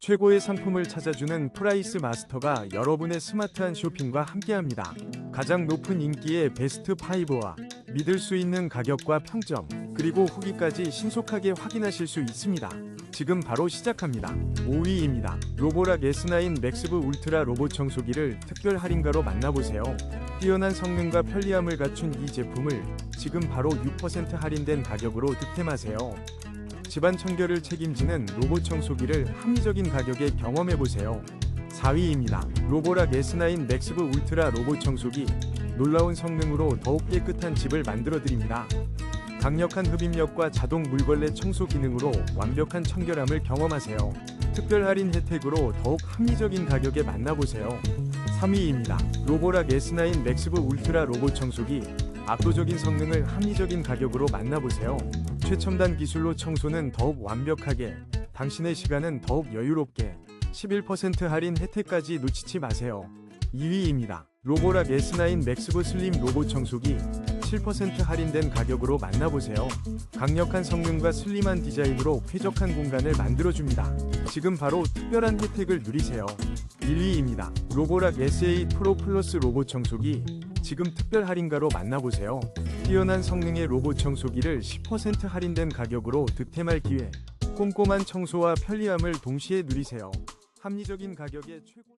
최고의 상품을 찾아주는 프라이스 마스터가 여러분의 스마트한 쇼핑과 함께합니다. 가장 높은 인기의 베스트 5와 믿을 수 있는 가격과 평점, 그리고 후기까지 신속하게 확인하실 수 있습니다. 지금 바로 시작합니다. 5위입니다. 로보락 S9 맥스브 울트라 로봇 청소기를 특별 할인가로 만나보세요. 뛰어난 성능과 편리함을 갖춘 이 제품을 지금 바로 6% 할인된 가격으로 득템하세요. 집안 청결을 책임지는 로봇 청소기를 합리적인 가격에 경험해보세요. 4위입니다. 로보락 S9 맥스브 울트라 로봇 청소기 놀라운 성능으로 더욱 깨끗한 집을 만들어드립니다. 강력한 흡입력과 자동 물걸레 청소 기능으로 완벽한 청결함을 경험하세요. 특별 할인 혜택으로 더욱 합리적인 가격에 만나보세요. 3위입니다. 로보락 S9 맥스브 울트라 로봇 청소기 압도적인 성능을 합리적인 가격으로 만나보세요. 최첨단 기술로 청소는 더욱 완벽하게, 당신의 시간은 더욱 여유롭게, 11% 할인 혜택까지 놓치지 마세요. 2위입니다. 로보락 S9 맥스브 슬림 로봇 청소기 7% 할인된 가격으로 만나보세요. 강력한 성능과 슬림한 디자인으로 쾌적한 공간을 만들어줍니다. 지금 바로 특별한 혜택을 누리세요. 1위입니다. 로보락 SA 프로 플러스 로봇 청소기 지금 특별 할인가로 만나보세요. 뛰어난 성능의 로봇 청소기를 10% 할인된 가격으로 득템할 기회. 꼼꼼한 청소와 편리함을 동시에 누리세요. 합리적인 가격에 최고